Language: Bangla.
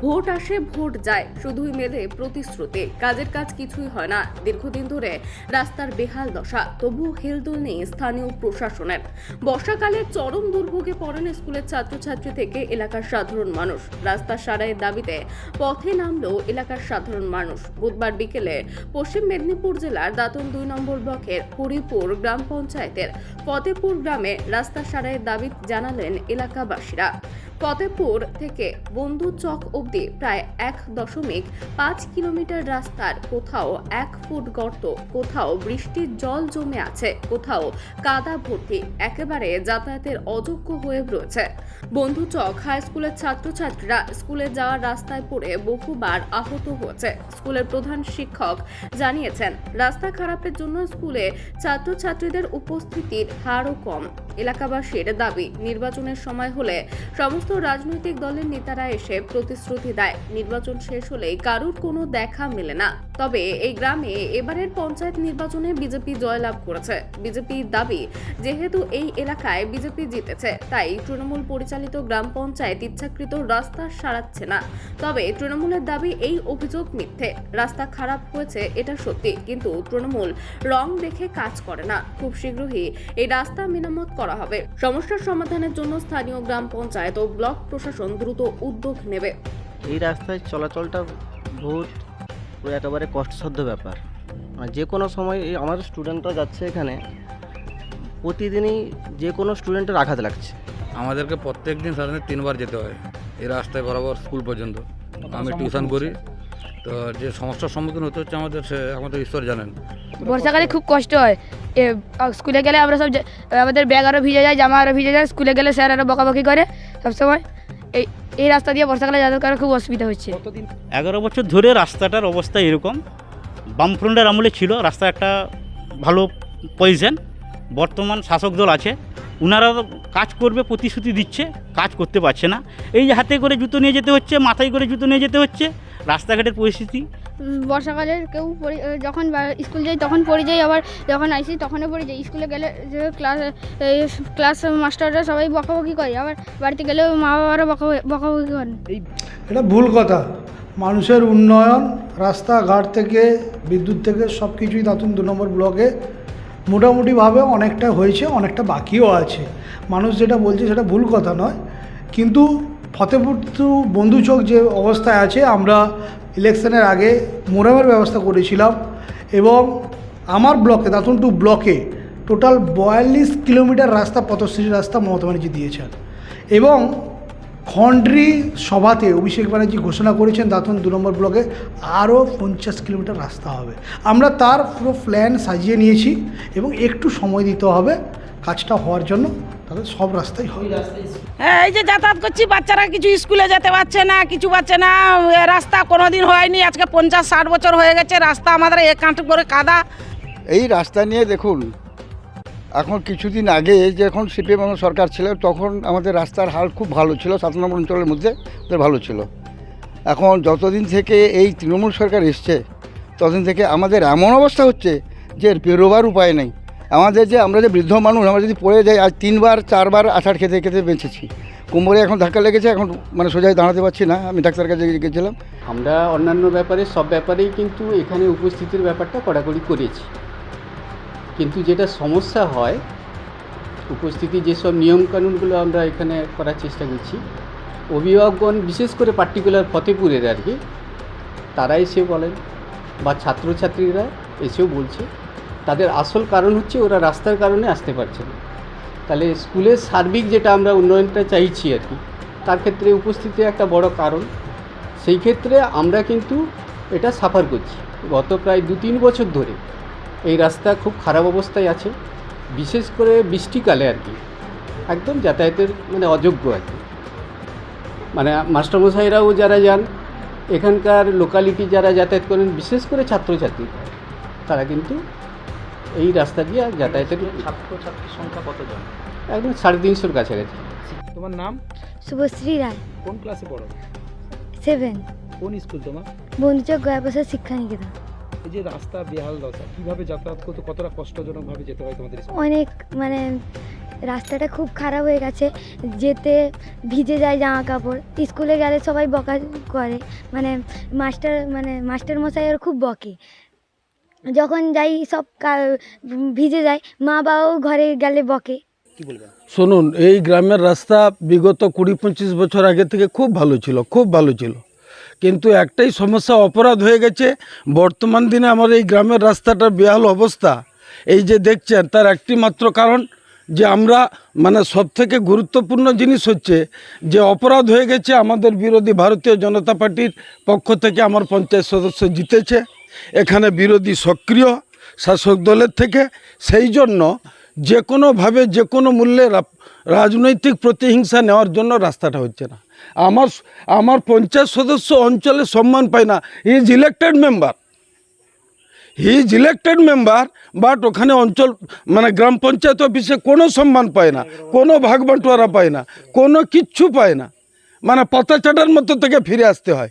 ভোট আসে, ভোট যায়। শুধুই মেলে প্রতিশ্রুতি। কাজের কাজ কিছুই হয় না। দীর্ঘদিন ধরে রাস্তার বেহাল দশা। তবুও হেলদোল নেই স্থানীয় প্রশাসনের। বর্ষাকালে চরম দুর্ভোগে পড়েন স্কুলের ছাত্রছাত্রী থেকে এলাকার সাধারণ মানুষ। রাস্তা সারাইয়ের দাবিতে পথে নামলো এলাকার সাধারণ মানুষ। বুধবার বিকেলে পশ্চিম মেদিনীপুর জেলার দাঁতন দুই নম্বর ব্লকের হরিপুর গ্রাম পঞ্চায়েতের ফতেপুর গ্রামে রাস্তা সারাইয়ের দাবি জানালেন এলাকাবাসীরা। ফতেপুর থেকে বন্ধু চক অবধি প্রায় এক দশমিক পাঁচ কিলোমিটার রাস্তার কোথাও এক ফুট গর্ত, কোথাও বৃষ্টির জল জমে আছে, কোথাও কাদা ভর্তি, একেবারে যাতায়াতের অযোগ্য হয়ে রয়েছে। বন্ধু চক হাই স্কুলের ছাত্রছাত্রীরা স্কুলে যাওয়ার রাস্তায় পড়ে বহুবার আহত হয়েছে। স্কুলের প্রধান শিক্ষক জানিয়েছেন, রাস্তা খারাপের জন্য স্কুলে ছাত্রছাত্রীদের উপস্থিতির হারও কম। এলাকাবাসীর দাবি, নির্বাচনের সময় হলে সমস্ত রাজনৈতিক দলের নেতারা এসে প্রতিশ্রুতি দেয়। নির্বাচন শেষ হলেই কারুর কোনো দেখা মেলে না। তবে এই গ্রামে এবারের পঞ্চায়েত নির্বাচনে বিজেপি জয়লাভ করেছে। বিজেপির দাবি, যেহেতু এই এলাকায় বিজেপি জিতেছে, তাই তৃণমূল পরিচালিত গ্রাম পঞ্চায়েত ইচ্ছাকৃত রাস্তা সারাচ্ছে না। তবে তৃণমূলের দাবি, এই অভিযোগ মিথ্যে। রাস্তা খারাপ হয়েছে, এটা সত্যি, কিন্তু তৃণমূল রং দেখে কাজ করে না। খুব শীঘ্রই এই রাস্তা মেরামত করা হবে। সমস্যার সমাধানের জন্য স্থানীয় গ্রাম পঞ্চায়েত ও ব্লক প্রশাসন দ্রুত উদ্যোগ নেবে। এই রাস্তায় চলাচলটা বহুত পুরো একেবারে কষ্টসাধ্য ব্যাপার। মানে যে কোনো সময় এই আমাদের স্টুডেন্টরা যাচ্ছে এখানে প্রতিদিনই যে কোনো স্টুডেন্টের আঘাত লাগছে। আমাদেরকে প্রত্যেক দিন সাধারণত তিনবার যেতে হয় এই রাস্তায় বরাবর স্কুল পর্যন্ত। আমি টিউশন করি তো যে সমস্যার সম্মুখীন হতে হচ্ছে আমাদের সে আমাদের ঈশ্বর জানেন। বর্ষাকালে খুব কষ্ট হয়। স্কুলে গেলে আমরা সব যে- আমাদের ব্যাগ আরও ভিজে যায় জামা আরও ভিজে যায় স্কুলে গেলে স্যার আরও বকাবকি করে সবসময়। এই এই রাস্তা দিয়ে বর্ষাকালে যাতায়াত করার খুব অসুবিধা হচ্ছে। এগারো বছর ধরে রাস্তাটার অবস্থা এরকম। বামফ্রন্টের আমলে ছিল রাস্তা একটা ভালো পজিশন বর্তমান শাসক দল আছে ওনারা কাজ করবে, প্রতিশ্রুতি দিচ্ছে, কাজ করতে পারছে না। এই হাতে করে জুতো নিয়ে যেতে হচ্ছে, মাথায় করে জুতো নিয়ে যেতে হচ্ছে রাস্তাঘাটের পরিস্থিতি? বর্ষাকালে কেউ পড়ে- যখন স্কুল যাই তখন পড়ে যাই আবার যখন আইসি তখনও পড়ে যাই। স্কুলে গেলে যে ক্লাস এই ক্লাস মাস্টাররা সবাই বকাবকি করে আবার বাড়িতে গেলেও মা বাবারা বকা- বকাবকি করেন এটা ভুল কথা। মানুষের উন্নয়ন রাস্তাঘাট থেকে বিদ্যুৎ থেকে সব কিছুই দাতুন দু নম্বর ব্লকে মোটামুটিভাবে অনেকটা হয়েছে অনেকটা বাকিও আছে। মানুষ যেটা বলছে সেটা ভুল কথা নয়। কিন্তু ফতেপুর টু বন্ধুচক যে অবস্থায় আছে, আমরা ইলেকশনের আগে মোরামের ব্যবস্থা করেছিলাম এবং আমার ব্লকে, দাতুন টু ব্লকে টোটাল বয়াল্লিশ কিলোমিটার রাস্তা পথশ্রী রাস্তা মমতা ব্যানার্জি দিয়েছেন। এবং খন্ড্রি সভাতে অভিষেক ব্যানার্জি ঘোষণা করেছেন, দাঁতন দু নম্বর ব্লকে আরও পঞ্চাশ কিলোমিটার রাস্তা হবে। আমরা তার পুরো প্ল্যান সাজিয়ে নিয়েছি এবং একটু সময় দিতে হবে কাজটা হওয়ার জন্য। তাহলে সব রাস্তাই হবে। হ্যাঁ এই যে যাতায়াত করছি বাচ্চারা কিছু স্কুলে যেতে পারছে না কিছু পাচ্ছে না রাস্তা কোনোদিন হয়নি আজকে পঞ্চাশ ষাট বছর হয়ে গেছে রাস্তা আমাদের এক কাঁটু করে কাদা। এই রাস্তা নিয়ে দেখুন এখন কিছুদিন আগে যখন সিপিএম সরকার ছিল তখন আমাদের রাস্তার হাল খুব ভালো ছিল সাত নম্বর অঞ্চলের মধ্যে ভালো ছিল। এখন যতদিন থেকে এই তৃণমূল সরকার এসছে ততদিন থেকে আমাদের এমন অবস্থা হচ্ছে যে এর পেরোবার উপায় নেই। আমাদের যে, আমরা যে বৃদ্ধ মানুষ, আমরা যদি পড়ে যাই, আজ তিনবার, চারবার আষাঢ় খেতে খেতে বেঁচেছি। কোমরে এখন ধাক্কা লেগেছে, এখন মানে সোজায় দাঁড়াতে পারছি না। আমি ডাক্তার কাছে গেছিলাম। আমরা অন্যান্য ব্যাপারে, সব ব্যাপারেই কিন্তু এখানে উপস্থিতির ব্যাপারটা কড়াকড়ি করেছি। কিন্তু যেটা সমস্যা হয়, উপস্থিতি যেসব নিয়মকানুনগুলো আমরা এখানে করার চেষ্টা করছি, অভিভাবকগণ, বিশেষ করে পার্টিকুলার ফতেপুরের আর কি তারা এসে বলেন, বা ছাত্রছাত্রীরা এসেও বলছে। তাদের আসল কারণ হচ্ছে ওরা রাস্তার কারণে আসতে পারছে না। তাহলে স্কুলের সার্বিক যেটা আমরা উন্নয়নটা চাইছি আর কি, তার ক্ষেত্রে উপস্থিতি একটা বড় কারণ। সেই ক্ষেত্রে আমরা কিন্তু এটা সাফার করছি। গত প্রায় দু তিন বছর ধরে এই রাস্তা খুব খারাপ অবস্থায় আছে, বিশেষ করে বৃষ্টিকালে আর কি, একদম যাতায়াতের মানে অযোগ্য আর কি। মানে মাস্টারমশাইরাও যারা যান, এখানকার লোকালিটি যারা যাতায়াত করেন, বিশেষ করে ছাত্রছাত্রী তারা কিন্তু এই রাস্তা দিয়ে যাতায়াতের ছাত্রছাত্রীর সংখ্যা কতজন? একদম সাড়ে তিনশোর কাছাকাছি। তোমার নাম? শুভশ্রী রায়। কোন ক্লাসে পড়ো? সেভেন। কোন স্কুল তোমার? বন্ধুচক গয়াপাশা শিক্ষা নিকেতন এই যে রাস্তা বেহাল দশা কীভাবে যাতায়াত করতে কতটা কষ্টজনকভাবে যেতে হয় তোমাদের অনেক মানে রাস্তাটা খুব খারাপ হয়ে গেছে যেতে ভিজে যায় জামা কাপড়। স্কুলে গেলে সবাই বকা করে মানে মাস্টার মানে মাস্টার মশাইয়ের খুব বকে। যখন যাই সব ভিজে যায় মা বাবাও ঘরে গেলে বকে। শুনুন এই গ্রামের রাস্তা বিগত কুড়ি পঁচিশ বছর আগে থেকে খুব ভালো ছিল খুব ভালো ছিল। কিন্তু একটাই সমস্যা অপরাধ হয়ে গেছে। বর্তমান দিনে আমার এই গ্রামের রাস্তাটার বেহাল অবস্থা। এই যে দেখছেন তার একটি মাত্র কারণ যে আমরা মানে সব থেকে গুরুত্বপূর্ণ জিনিস হচ্ছে যে অপরাধ হয়ে গেছে আমাদের বিরোধী ভারতীয় জনতা পার্টির পক্ষ থেকে আমার পঞ্চায়েত সদস্য জিতেছে। এখানে বিরোধী সক্রিয় শাসক দলের থেকে সেই জন্য যে কোনোভাবে যে কোনো মূল্যে রাজনৈতিক প্রতিহিংসা নেওয়ার জন্য রাস্তাটা হচ্ছে না। আমার আমার পঞ্চায়েত সদস্য অঞ্চলে সম্মান পায় না। He is elected member. He is elected member, but ওখানে অঞ্চল মানে গ্রাম পঞ্চায়েত অফিসে কোনো সম্মান পায় না, কোনো ভাগ বাটোয়ারা পায় না, কোনো কিচ্ছু পায় না। মানে পাতা চাটার মতো থেকে ফিরে আসতে হয়।